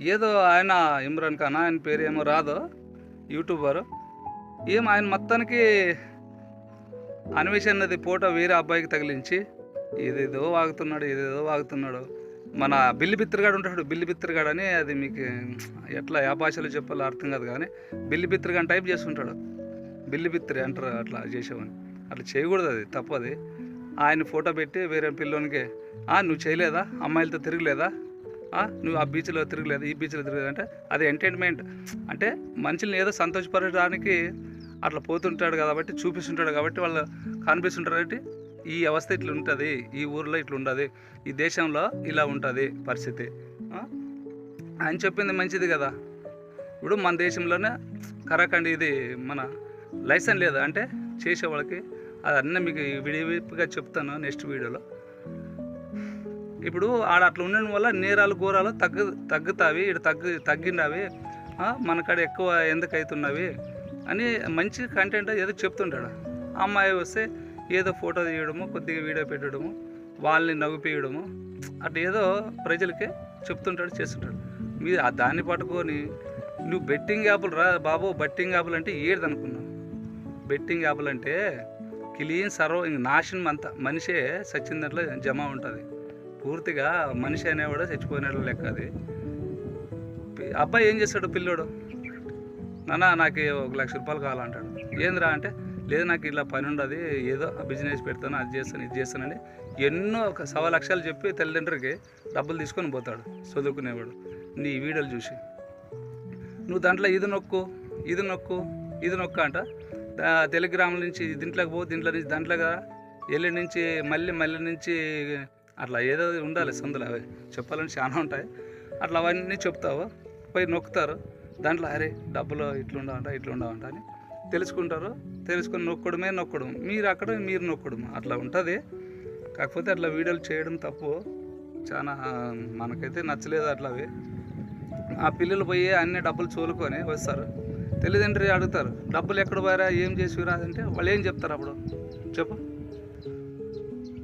ఏదో ఆయన ఇమ్రాన్ ఖాన్ ఆయన పేరు ఏమో రాదు యూట్యూబర్. ఏం ఆయన మొత్తానికి అన్వేషణ అన్నది ఫోటో వేరే అబ్బాయికి తగిలించి ఏదేదో వాగుతున్నాడు ఏదేదో వాగుతున్నాడు. మన బిల్లి బిత్రగాడు ఉంటాడు బిల్లి బిత్రగాడు అని అది మీకు ఎట్లా ఏ భాషలో చెప్పాలో అర్థం కాదు కానీ బిల్లి బిత్తిరిగాని టైప్ చేస్తుంటాడు. బిల్లి బిత్రి అంటారు అట్లా చేసేవని అట్లా చేయకూడదు అది తప్పది ఆయన ఫోటో పెట్టి వేరే పిల్లోనికి "ఆ, నువ్వు చేయలేదా? అమ్మాయిలతో తిరగలేదా? నువ్వు ఆ బీచ్లో తిరగలేదు ఈ బీచ్లో తిరగలేదు అంటే అది ఎంటర్టైన్మెంట్ అంటే మనుషుల్ని ఏదో సంతోషపరచడానికి అట్లా పోతుంటాడు కాబట్టి చూపిస్తుంటాడు కాబట్టి వాళ్ళు కనిపిస్తుంటారు కాబట్టి ఈ అవస్థ ఇట్లా ఉంటుంది ఈ ఊర్లో ఇట్లా ఉండదు ఈ దేశంలో ఇలా ఉంటుంది పరిస్థితి. ఆయన చెప్పింది మంచిది కదా. ఇప్పుడు మన దేశంలోనే కరాకండి ఇది మన లైసెన్స్ లేదు. అంటే చేసే వాళ్ళకి అది అన్నీ మీకు విడివిడిగా చెప్తాను నెక్స్ట్ వీడియోలో. ఇప్పుడు ఆడ అట్లా ఉండడం వల్ల నేరాలు ఘోరాలు తగ్గు తగ్గుతావి ఇటు తగ్గు తగ్గిండవి. మనకాడ మన కాడ ఎక్కువ ఎందుకు అవుతున్నవి అని మంచి కంటెంట్ ఏదో చెప్తుంటాడు. అమ్మాయి వస్తే ఏదో ఫోటో తీయడము కొద్దిగా వీడియో పెట్టడము వాళ్ళని నవ్వుపీయడము అట్లా ఏదో ప్రజలకి చెప్తుంటాడు చేస్తుంటాడు. మీరు ఆ దాన్ని పట్టుకొని నువ్వు బెట్టింగ్ యాప్లు రా బాబు బెట్టింగ్ యాప్లు అంటే ఏది అనుకున్నావు? బెట్టింగ్ యాప్లు అంటే క్లీన్ సర్వ ఇంక నాశనం అంతా మనిషే సచ్చిన దాంట్లో జమ ఉంటుంది. పూర్తిగా మనిషి అనేవాడు చచ్చిపోయినట్లు లెక్క అది. అబ్బాయి ఏం చేస్తాడు పిల్లోడు? నాన్న నాకు ఒక లక్ష రూపాయలు కావాలంటాడు. ఏందిరా అంటే లేదు నాకు ఇలా పని ఉండదు ఏదో బిజినెస్ పెడతాను అది చేస్తాను ఇది చేస్తానని ఎన్నో ఒక సవా లక్షలు చెప్పి తల్లిదండ్రులకి డబ్బులు తీసుకొని పోతాడు చదువుకునేవాడు. నీ వీడియోలు చూసి. నువ్వు దాంట్లో ఇది నొక్కు ఇది నొక్కు ఇది నొక్క అంట. టెలిగ్రామ్ నుంచి దీంట్లోకి పో దీంట్లో నుంచి దాంట్లో ఎల్లి నుంచి మళ్ళీ మళ్ళీ నుంచి అట్లా ఏదో ఉండాలి సందులు. అవి చెప్పాలని చాలా ఉంటాయి. అట్లా అవన్నీ చెప్తావు పోయి నొక్కుతారు. దాంట్లో అరే డబ్బులు ఇట్లుండవంట ఉండవంట ఉండవంట అని తెలుసుకుంటారు. తెలుసుకొని నొక్కడమే నొక్కడం. మీరు అక్కడ మీరు నొక్కడం. అట్లా ఉంటుంది. కాకపోతే అట్లా వీడియోలు చేయడం తప్పు. చాలా మనకైతే నచ్చలేదు అట్లా అవి. ఆ పిల్లలు పోయి అన్ని డబ్బులు చూలుకొని వస్తారు. తల్లిదండ్రులు అడుగుతారు డబ్బులు ఎక్కడ పోయారా? ఏం చేసిరా అంటే వాళ్ళు ఏం చెప్తారు అప్పుడు? చెప్పు.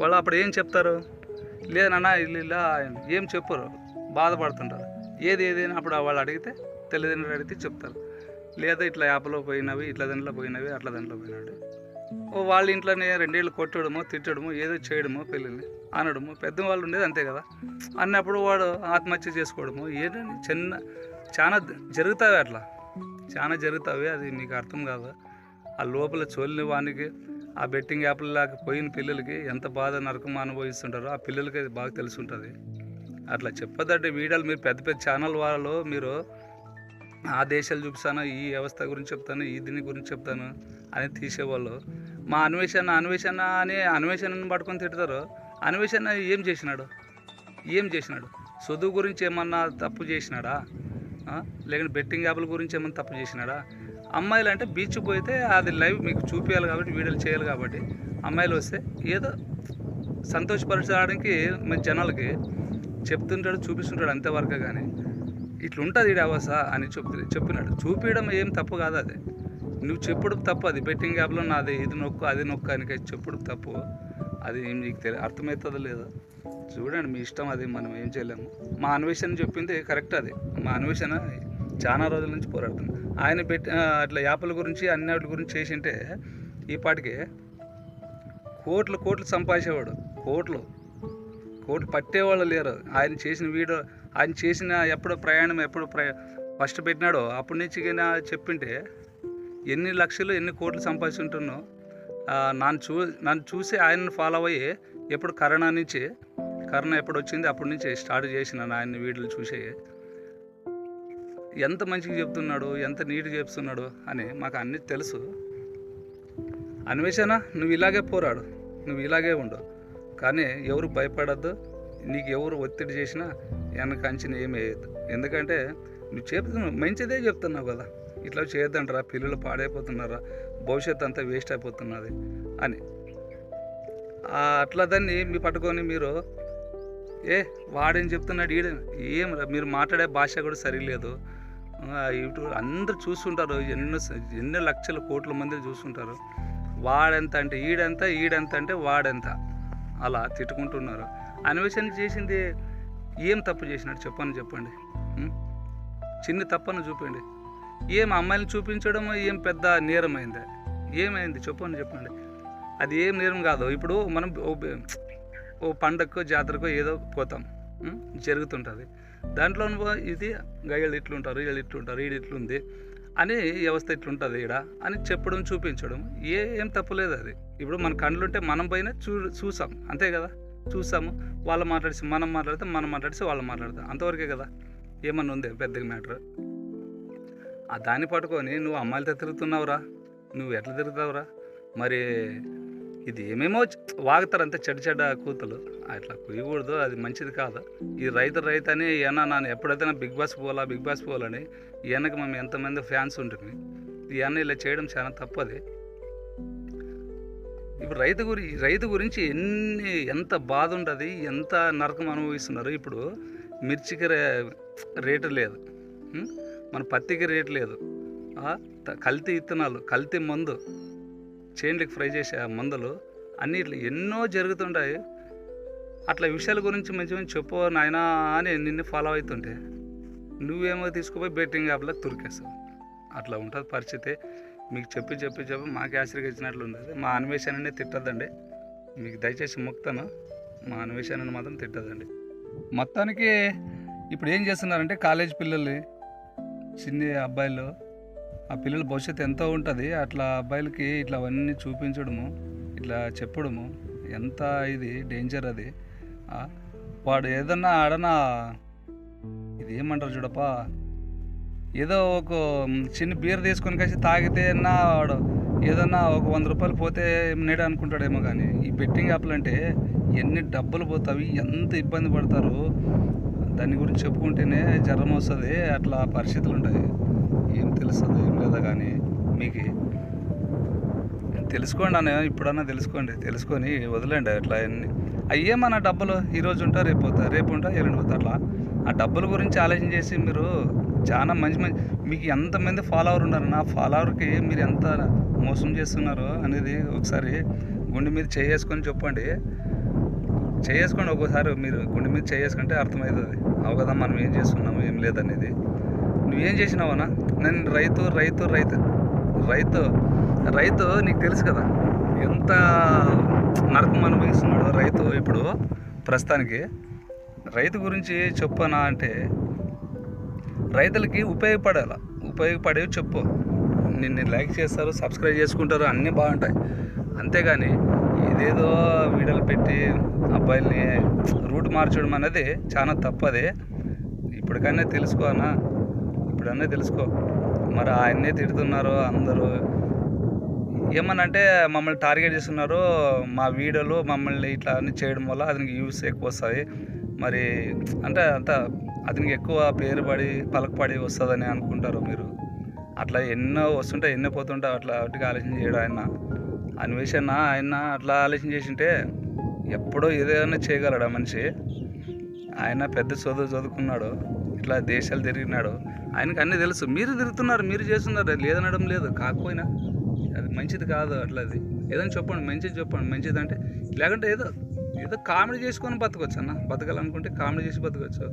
వాళ్ళు అప్పుడు ఏం చెప్తారు? లేదన్నా ఇల్లు ఇలా ఏం చెప్పరు. బాధపడుతుంటారు. ఏది ఏదైనా అప్పుడు వాళ్ళు అడిగితే తల్లిదండ్రులు అడిగితే చెప్తారు. లేదా ఇట్లా యాప్లో పోయినవి ఇట్లా దాంట్లో పోయినవి అట్లా దాంట్లో పోయినవి. ఓ వాళ్ళ ఇంట్లోనే రెండేళ్ళు కొట్టడము తిట్టడము ఏదో చేయడము పిల్లల్ని అనడము పెద్దవాళ్ళు ఉండేది అంతే కదా. అన్నప్పుడు వాడు ఆత్మహత్య చేసుకోవడము ఏదని చిన్న చాలా జరుగుతావే అట్లా. చాలా జరుగుతావే అది మీకు అర్థం కాదు. ఆ లోపల చోలిన వానికి ఆ బెట్టింగ్ యాప్లలోకి పోయిన పిల్లలకి ఎంత బాధ నరకం అనుభవిస్తుంటారో ఆ పిల్లలకి అది బాగా తెలిసి ఉంటుంది అట్లా చెప్పదంటే వీడియోలు మీరు పెద్ద పెద్ద ఛానల్ వాళ్ళు మీరు ఆ దేశాలు చూపిస్తాను ఈ వ్యవస్థ గురించి చెప్తాను ఈ దీని గురించి చెప్తాను అని తీసేవాళ్ళు. మా అన్వేషణ అన్వేషణ అని అన్వేషణను పట్టుకొని తిడతారు. అన్వేషణ ఏం చేసినాడు? ఏం చేసినాడు? చదువు గురించి ఏమన్నా తప్పు చేసినాడా? లేకుంటే బెట్టింగ్ యాప్ల గురించి ఏమన్నా తప్పు చేసినాడా? అమ్మాయిలు అంటే బీచ్ పోయితే అది లైవ్ మీకు చూపించాలి కాబట్టి వీడియోలు చేయాలి కాబట్టి అమ్మాయిలు వస్తే ఏదో సంతోషపరచడానికి మన జనాలకి చెప్తుంటాడు చూపిస్తుంటాడు అంతేవరకు కానీ ఇట్లా ఉంటుంది ఈ అవస అని చెప్తు చెప్పినాడు. చూపించడం ఏం తప్పు కాదు అది. నువ్వు చెప్పుడు తప్పు అది. బెట్టింగ్ యాప్లో నాది ఇది నొక్కు అది నొక్కు అని చెప్పుడు తప్పు. అది ఏం నీకు తెలియ అర్థమవుతుందో లేదో. చూడండి మీ ఇష్టం అది మనం ఏం చేయలేము. మా అన్వేషణ చెప్పింది కరెక్ట్ అది. మా అన్వేషణ చాలా రోజుల నుంచి పోరాడుతుంది ఆయన పెట్టి అట్లా యాప్ల గురించి అన్ని వాటి గురించి చేసింటే ఈ పాటికి కోట్లు కోట్లు సంపాదించేవాడు. కోట్లు. కోట్లు పట్టేవాళ్ళు లేరు. ఆయన చేసిన వీడియో ఆయన చేసిన ఎప్పుడు ప్రయాణం ఎప్పుడు ప్రయా ఫస్ట్ పెట్టినాడో అప్పటి నుంచి చెప్పింటే ఎన్ని లక్షలు ఎన్ని కోట్లు సంపాదించుంటున్నో నన్ను చూ నన్ను చూసి ఆయనను ఫాలో అయ్యి ఎప్పుడు కరోనా నుంచి కరోనా ఎప్పుడు వచ్చింది అప్పటి నుంచి స్టార్ట్ చేసిన ఆయన వీడియోలు చూసే ఎంత మంచిగా చెప్తున్నాడు ఎంత నీట్గా చెప్తున్నాడు అని మాకు అన్నీ తెలుసు. అన్వేషణ నువ్వు ఇలాగే పోరాడు నువ్వు ఇలాగే ఉండు. కానీ ఎవరు భయపడద్దు నీకు ఎవరు ఒత్తిడి చేసినా వెనక అంచిన ఏమి వేయద్దు. ఎందుకంటే నువ్వు చెప్తున్నావు మంచిదే చెప్తున్నావు కదా. ఇట్లా చేయొద్దంటారా? పిల్లలు పాడైపోతున్నారా? భవిష్యత్తు అంతా వేస్ట్ అయిపోతున్నది అని. అట్లా దాన్ని మీ పట్టుకొని మీరు ఏ వాడేం చెప్తున్నాడు ఈడ? ఏం రా, మీరు మాట్లాడే భాష కూడా సరిలేదు. యూట్యూబ్ అందరు చూస్తుంటారు. ఎన్నో ఎన్నో లక్షల కోట్ల మంది చూస్తుంటారు. వాడెంత అంటే ఈడెంత ఈడెంత అంటే వాడెంత. అలా తిట్టుకుంటున్నారు. అన్వేషణ చేసింది ఏం తప్పు చేసినాడు? చెప్పండి చెప్పండి. ఉం? చిన్ని తప్పని చూపండి. ఏం అమ్మాయిని చూపించడం ఏం పెద్ద నేరమైంది? ఏమైంది? చెప్పని చెప్పండి. అది ఏం నేరం కాదు. ఇప్పుడు మనం ఓ ఓ పండగకో జాతరకో ఏదో పోతాం. జరుగుతుంటుంది. దాంట్లో ఇది గయ్యలు ఇట్లుంటారు వీళ్ళు ఇట్లుంటారు వీడు ఇట్లుంది అని వ్యవస్థ ఇట్లుంటుంది ఈడ అని చెప్పడం చూపించడం ఏ ఏం తప్పులేదు అది. ఇప్పుడు మన కండ్లుంటే మనం పైన చూ చూసాం. అంతే కదా? చూసాము. వాళ్ళు మాట్లాడిసి మనం మాట్లాడితే మనం మాట్లాడితే వాళ్ళు మాట్లాడతాం అంతవరకే కదా? ఏమన్నా ఉంది పెద్దగా మ్యాటర్? ఆ దాన్ని పట్టుకొని నువ్వు అమ్మాయిలతో తిరుగుతున్నావురా. నువ్వు ఎట్లా తిరుగుతావురా? మరి ఇది ఏమేమో చ- వాగుతారు అంతే చెడ్డ చెడ్డ కూతులు. అట్లా కుయకూడదు అది మంచిది కాదు. ఈ రైతు రైతు అని ఏనా నాన్న ఎప్పుడైతే నా బిగ్ బాస్ పోవాలా బిగ్ బాస్ పోవాలని ఈయనకి మేము ఎంతమంది ఫ్యాన్స్ ఉంటుంది ఈయన ఇలా చేయడం చాలా తప్పది. ఇప్పుడు రైతు గురి రైతు గురించి ఎన్ని ఎంత బాధ ఉంటుంది ఎంత నరకం అనుభవిస్తున్నారు ఇప్పుడు మిర్చికి రే రేటు లేదు. మన పత్తికి రేటు లేదు. కల్తీ ఇత్తనాలు కల్తీ మందు. చేన్లకి ఫ్రై చేసే ఆ మందులు అన్ని ఇట్లా ఎన్నో జరుగుతుంటాయి. అట్లా విషయాల గురించి మంచి మంచి చెప్పు నాయనా అని నిన్ను ఫాలో అవుతుంటే నువ్వేమో తీసుకుపోయి బెట్టింగ్ యాప్లకు తురికేస్తావు. అట్లా ఉంటుంది పరిస్థితి. మీకు చెప్పి చెప్పి చెప్పి మాకు ఆశ్రయించినట్లు ఉండదు మా అన్వేషణనే తిట్టద్దండి. మీకు దయచేసి ముక్తను. మా అన్వేషణని మాత్రం తిట్టదండి మొత్తానికి ఇప్పుడు ఏం చేస్తున్నారంటే కాలేజ్ పిల్లల్ని చిన్న అబ్బాయిలు ఆ పిల్లల భవిష్యత్తు ఎంతో ఉంటుంది. అట్లా అబ్బాయిలకి ఇట్లా అవన్నీ చూపించడము ఇట్లా చెప్పడము ఎంత ఇది డేంజర్ అది. వాడు ఏదన్నా ఆడనా? ఇది ఏమంటారు చూడప్పా? ఏదో ఒక చిన్న బీర్ తీసుకొని కలిసి తాగితే అన్నా వాడు ఏదన్నా ఒక వంద రూపాయలు పోతే నేడు అనుకుంటాడేమో కానీ ఈ బెట్టింగ్ యాప్లు అంటే ఎన్ని డబ్బులు పోతావి ఎంత ఇబ్బంది పడతారు? దాని గురించి చెప్పుకుంటేనే జ్వరం వస్తుంది. అట్లా పరిస్థితులు ఉంటాయి. ఏం తెలుస్తుంది ఏం లేదా కానీ మీకు తెలుసుకోండి అన్న ఇప్పుడన్నా తెలుసుకోండి తెలుసుకొని వదిలేండి అట్లా అన్ని. అయ్యే మన డబ్బులు ఈరోజు ఉంటా రేపు పోతా రేపు ఉంటా ఎల్లుండి పోతా అట్లా. ఆ డబ్బుల గురించి ఆలోచన చేసి మీరు చాలా మంచి మంచి మీకు ఎంతమంది ఫాలోవర్ ఉన్నారు నా ఫాలోవర్కి మీరు ఎంత మోసం చేస్తున్నారు అనేది ఒకసారి గుండె మీద చేసుకొని చెప్పండి. చేసుకోండి ఒక్కోసారి మీరు గుండె మీద చేసుకుంటే అర్థమవుతుంది. అవు కదా మనం ఏం చేస్తున్నాము ఏం లేదనేది. నువ్వేం చేసినావనా నేను రైతు రైతు రైతు. రైతు రైతు నీకు తెలుసు కదా. ఎంత నరకం అనుభవిస్తున్నాడు రైతు ఇప్పుడు ప్రస్తుతానికి. రైతు గురించి చెప్పనా అంటే రైతులకి ఉపయోగపడాల. ఉపయోగపడేవి చెప్పు. నిన్ను లైక్ చేస్తారు సబ్స్క్రైబ్ చేసుకుంటారు అన్నీ బాగుంటాయి. అంతేగాని ఇదేదో వీడియోలు పెట్టి అబ్బాయిల్ని రూట్ మార్చడం అనేది చాలా తప్పదే. ఇప్పటికైనా తెలుసుకోనా ఇప్పుడన్నా తెలుసుకో. మరి ఆయన్నే తిడుతున్నారు అందరూ. ఏమనంటే మమ్మల్ని టార్గెట్ చేస్తున్నారు మా వీడియోలు మమ్మల్ని ఇట్లా అన్ని చేయడం వల్ల అతనికి యూస్ ఎక్కువ వస్తాయి. మరి అంటే అంత అతనికి ఎక్కువ పేరు పడి పలకపడి వస్తుందని అనుకుంటారు మీరు. అట్లా ఎన్నో వస్తుంటాయి ఎన్నో పోతుంటాయి అట్లా వాటికి ఆలోచన చేయడం ఆయన. అన్వేషణ ఆయన అట్లా ఆలోచన చేసింటే ఎప్పుడో ఏదైనా చేయగలడా మనిషి? ఆయన పెద్ద చదువు చదువుకున్నాడు ఇట్లా దేశాలు తిరిగినాడు ఆయనకు అన్నీ తెలుసు. మీరు తిరుగుతున్నారు మీరు చేస్తున్నారు లేదనడం లేదు. కాకపోయినా అది మంచిది కాదు అట్లా అది. ఏదైనా చెప్పండి మంచిది చెప్పండి. మంచిది అంటే లేకుంటే ఏదో ఏదో కామెడీ చేసుకొని బతకొచ్చు అన్న. బతకాలనుకుంటే కామెడీ చేసి బతకొచ్చు.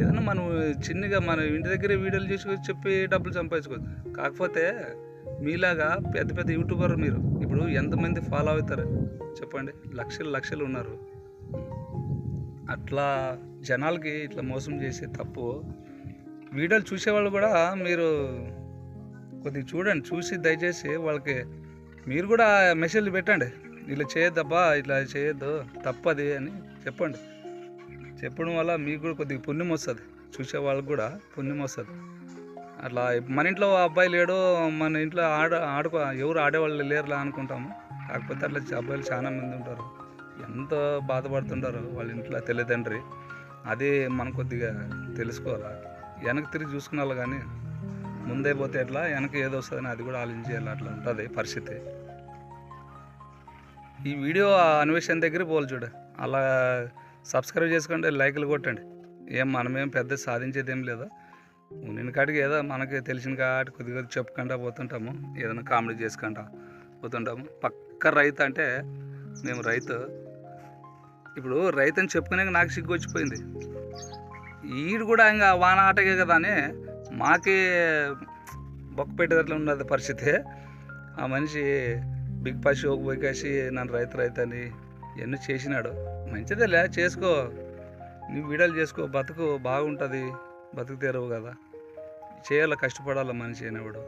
ఏదైనా మనం చిన్నగా మన ఇంటి దగ్గర వీడియోలు చేసి చెప్పి డబ్బులు సంపాదించుకోవచ్చు. కాకపోతే మీలాగా పెద్ద పెద్ద యూట్యూబర్ మీరు. ఇప్పుడు ఎంతమంది ఫాలో అవుతారు? చెప్పండి. లక్షలు లక్షలు ఉన్నారు. అట్లా జనాలకి ఇట్లా మోసం చేసే తప్పు. వీడియోలు చూసేవాళ్ళు కూడా మీరు కొద్దిగా చూడండి చూసి దయచేసి వాళ్ళకి మీరు కూడా మెసేజ్లు పెట్టండి. ఇలా చేయొద్దబ్బా ఇట్లా చేయొద్దు తప్పది అని చెప్పండి. చెప్పడం వల్ల మీకు కూడా కొద్దిగా పుణ్యం వస్తుంది. చూసే వాళ్ళకి కూడా పుణ్యం వస్తుంది. అట్లా మన ఇంట్లో అబ్బాయి లేడు మన ఇంట్లో ఆడ ఆడుకో ఎవరు ఆడేవాళ్ళు లేరులా అనుకుంటాము. కాకపోతే అట్లా అబ్బాయిలు చాలా మంది ఉంటారు. ఎంత బాధపడుతుంటారు వాళ్ళ ఇంట్లో తల్లిదండ్రి అది మన కొద్దిగా తెలుసుకోరా వెనక్కి తిరిగి చూసుకున్నారు కానీ ముందే పోతే ఎట్లా వెనక ఏదో వస్తుందని అది కూడా ఆలోచించేయాలి అట్లా ఉంటుంది పరిస్థితి. ఈ వీడియో అన్వేషణ దగ్గర పోలు చూడు. అలా సబ్స్క్రైబ్ చేసుకోండి లైక్లు కొట్టండి. ఏం మనమేం పెద్ద సాధించేది ఏం లేదు? నేను కాడికి ఏదో మనకి తెలిసిన కాటి కొద్దిగా చెప్పుకుంటా పోతుంటాము. ఏదైనా కామెడీ చేసుకుంటా పోతుంటాము. పక్క రైతు అంటే మేము రైతు ఇప్పుడు రైతు అని చెప్పుకునే నాకు సిగ్గు వచ్చిపోయింది ఈడు కూడా ఇంకా వాన ఆటగే కదా అని మాకే బొక్క పెట్టేటట్లు ఉన్నది పరిస్థితి ఆ మనిషి బిగ్ పశు ఒక పోయికేసి నన్ను రైతు రైతు అని ఎన్నో చేసినాడు. మంచిదేలే చేసుకో. నీ వీడియోలు చేసుకో బతుకు బాగుంటుంది బతుకు తెరవు కదా. చేయాలి కష్టపడాలి మనిషి అనేవాడు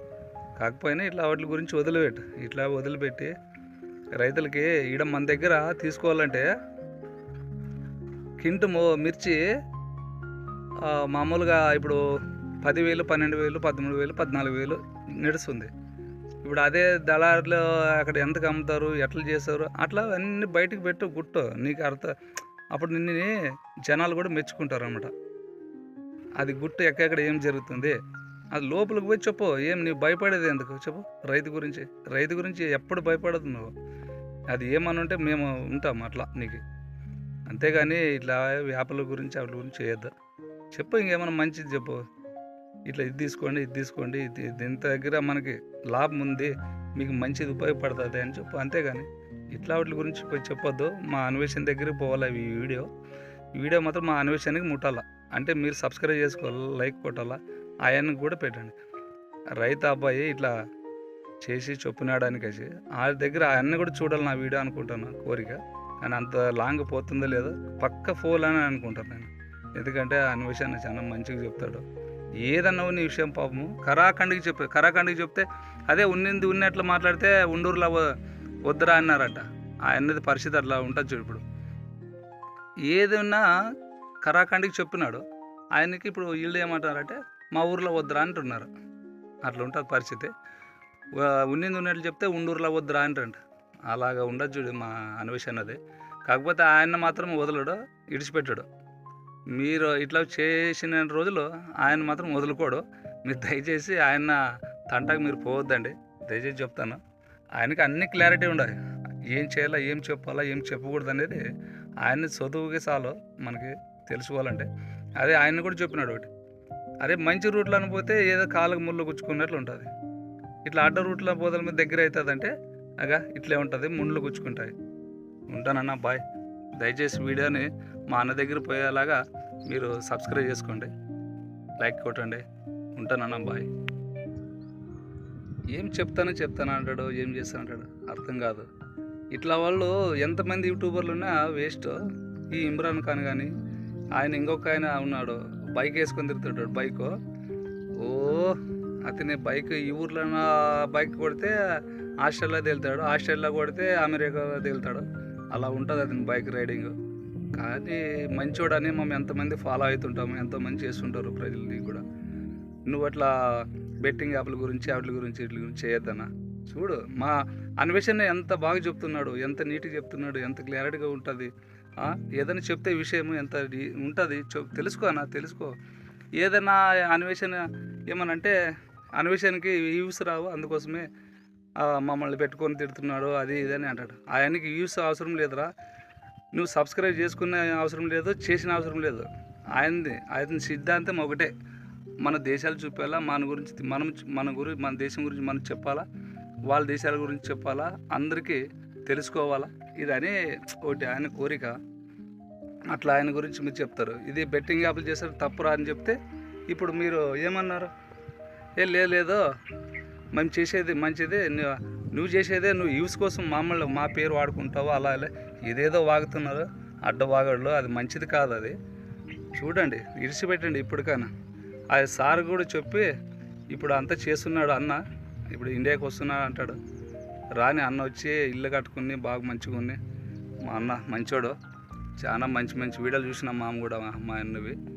కాకపోయినా ఇట్లా వాటి గురించి వదిలిపెట్టు. ఇట్లా వదిలిపెట్టి రైతులకి ఈడ మన దగ్గర తీసుకోవాలంటే కింటు మిర్చి మామూలుగా ఇప్పుడు పదివేలు పన్నెండు వేలు పదమూడు వేలు పద్నాలుగు వేలు నడుస్తుంది. ఇప్పుడు అదే దళారులు అక్కడ ఎంతకు అమ్ముతారు ఎట్లా చేస్తారు అట్లా అన్ని బయటకు పెట్టు గుట్టు. నీకు అర్థం అప్పుడు నిన్ను జనాలు కూడా మెచ్చుకుంటారు అనమాట అది గుట్టు ఎక్కడెక్కడ ఏం జరుగుతుంది అది లోపలికి పోయి చెప్పు ఏం నీవు భయపడేది ఎందుకు చెప్పు రైతు గురించి రైతు గురించి ఎప్పుడు భయపడదు నువ్వు. అది ఏమనుంటే ఉంటే మేము ఉంటాం అట్లా నీకు. అంతేగాని ఇట్లా వ్యాపల గురించి వాటి గురించి చేయొద్దు. చెప్పు ఇంకేమైనా మంచిది చెప్పు. ఇట్లా ఇది తీసుకోండి ఇది తీసుకోండి ఇది దీని దగ్గర మనకి లాభం ఉంది మీకు మంచిది ఉపయోగపడుతుంది అని చెప్పు. అంతేగాని ఇట్లా వాటి గురించి చెప్పొద్దు. మా అన్వేషణ దగ్గరికి పోవాలి ఈ వీడియో. ఈ వీడియో మాత్రం మా అన్వేషణకి ముట్టాలా. అంటే మీరు సబ్స్క్రైబ్ చేసుకోవాలి లైక్ కొట్టాలా ఆయనకు కూడా పెట్టండి. రైతు అబ్బాయి ఇట్లా చేసి చొప్పునాడానికి వచ్చి ఆ దగ్గర ఆయన్ని కూడా చూడాలి నా వీడియో అనుకుంటాను కోరిక. కానీ అంత లాంగ్ పోతుందో లేదో పక్క ఫోల్ అని అనుకుంటాను నేను. ఎందుకంటే ఆ అన్వేషణ చాలా మంచిగా చెప్తాడు. ఏదన్నా ఉన్న విషయం పాపము కరాఖండికి చెప్పే కరాఖండ్కి చెప్తే అదే ఉన్నింది ఉన్నట్లు మాట్లాడితే ఉండూరులో వద్దురా అన్నారట. ఆయనది పరిస్థితి అట్లా ఉంటుంది చూడు ఇప్పుడు. ఏదన్నా కరాఖండికి చెప్పినాడు ఆయనకి ఇప్పుడు వీళ్ళు ఏమంటారంటే మా ఊర్లో వద్దురా అంటున్నారు. అట్లా ఉంటుంది పరిస్థితి. ఉన్నింది ఉన్నట్లు చెప్తే ఉండూరులో వద్దురా అంటారంట. అలాగా ఉండొచ్చు చూడు మా అన్వేషణ అది కాకపోతే ఆయన మాత్రం వదలడు ఇడిచిపెట్టాడు. మీరు ఇట్లా చేసిన రోజులు ఆయన మాత్రం వదులుకోడు. మీరు దయచేసి ఆయన తంటకు మీరు పోవద్దండి. దయచేసి చెప్తాను. ఆయనకి అన్ని క్లారిటీ ఉండాలి. ఏం చేయాలా ఏం చెప్పాలా ఏం చెప్పకూడదు అనేది ఆయన్ని చదువుకి చాలు మనకి తెలుసుకోవాలంటే. అదే ఆయన కూడా చెప్పినాడు ఒకటి. అరే మంచి రూట్లో పోతే ఏదో కాళ్ళకు ముళ్ళు గుచ్చుకున్నట్లు ఉంటుంది. ఇట్లా అడ్డ రూట్లో పోతల మీద దగ్గర అవుతుందంటే అగా ఇట్లే ఉంటుంది ముండ్లు గుచ్చుకుంటాయి. ఉంటానన్నా బాయ్. దయచేసి వీడియోని మా అన్న దగ్గర పోయేలాగా మీరు సబ్స్క్రైబ్ చేసుకోండి. లైక్ కొట్టండి. ఉంటానన్నా బాయ్. ఏం చెప్తానో చెప్తాను అంటాడు ఏం చేస్తాను అంటాడు అర్థం కాదు. ఇట్లా వాళ్ళు ఎంతమంది యూట్యూబర్లు ఉన్నా వేస్ట్. ఈ ఇమ్రాన్ ఖాన్ కానీ ఆయన ఇంకొక ఆయన ఉన్నాడు బైక్ వేసుకొని తిరుగుతుంటాడు బైక్. ఓ అతని బైక్ ఈ ఊర్లో బైక్ కొడితే ఆస్ట్రేలియా తేలుతాడు. ఆస్ట్రేలియా కొడితే అమెరికా తేలుతాడు. అలా ఉంటుంది అతని బైక్ రైడింగ్. కానీ మంచోడని మేము ఎంతమంది ఫాలో అవుతుంటాము ఎంతో మంది చేస్తుంటారు ప్రజల్ని కూడా. నువ్వు అట్లా బెట్టింగ్ యాప్ల గురించి వాటి గురించి వీటి గురించి చేయొద్దనా చూడు మా అన్వేషణ ఎంత బాగా చెప్తున్నాడు ఎంత నీట్గా చెప్తున్నాడు ఎంత క్లారిటీగా ఉంటుంది. ఏదైనా చెప్తే విషయం ఎంత ఉంటుంది తెలుసుకో అన్న తెలుసుకో. ఏదైనా అన్వేషణ ఏమనంటే అన్వేషణకి వ్యూస్ రావు అందుకోసమే మమ్మల్ని పెట్టుకొని తిడుతున్నాడు అది ఇది అని అంటాడు. ఆయనకి వ్యూస్ అవసరం లేదురా. నువ్వు సబ్స్క్రైబ్ చేసుకునే అవసరం లేదు చేసిన అవసరం లేదు. ఆయనది ఆయన సిద్ధాంతం ఒకటే. మన దేశాలు చూపేలా మన గురించి మనం మన గురించి మన దేశం గురించి మనం చెప్పాలా? వాళ్ళ దేశాల గురించి చెప్పాలా? అందరికీ తెలుసుకోవాలా? ఇదని ఒకటి ఆయన కోరిక. అట్లా ఆయన గురించి మీరు చెప్తారు. ఇది బెట్టింగ్ యాప్లు చేస్తారు తప్పురా అని చెప్తే ఇప్పుడు మీరు ఏమన్నారు? ఏ లేదు లేదు. మేము చేసేది మంచిదే నువ్వు- నువ్వు చేసేదే నువ్వు యూస్ కోసం మామూలు మా పేరు వాడుకుంటావు అలా ఇలా ఇదేదో వాగుతున్నారు అడ్డ వాగడలు అది మంచిది కాదు అది. చూడండి ఇడిచిపెట్టండి ఇప్పటికైనా. అది సార్ కూడా చెప్పి ఇప్పుడు అంతా చేస్తున్నాడు అన్న ఇప్పుడు ఇండియాకి వస్తున్నాడు అంటాడు. రాని అన్న వచ్చి ఇల్లు కట్టుకుని బాగా మంచిగా ఉంది. మా అన్న మంచోడు. చాలా మంచి మంచి వీడియోలు చూసిన మామ కూడా మా అన్నవి.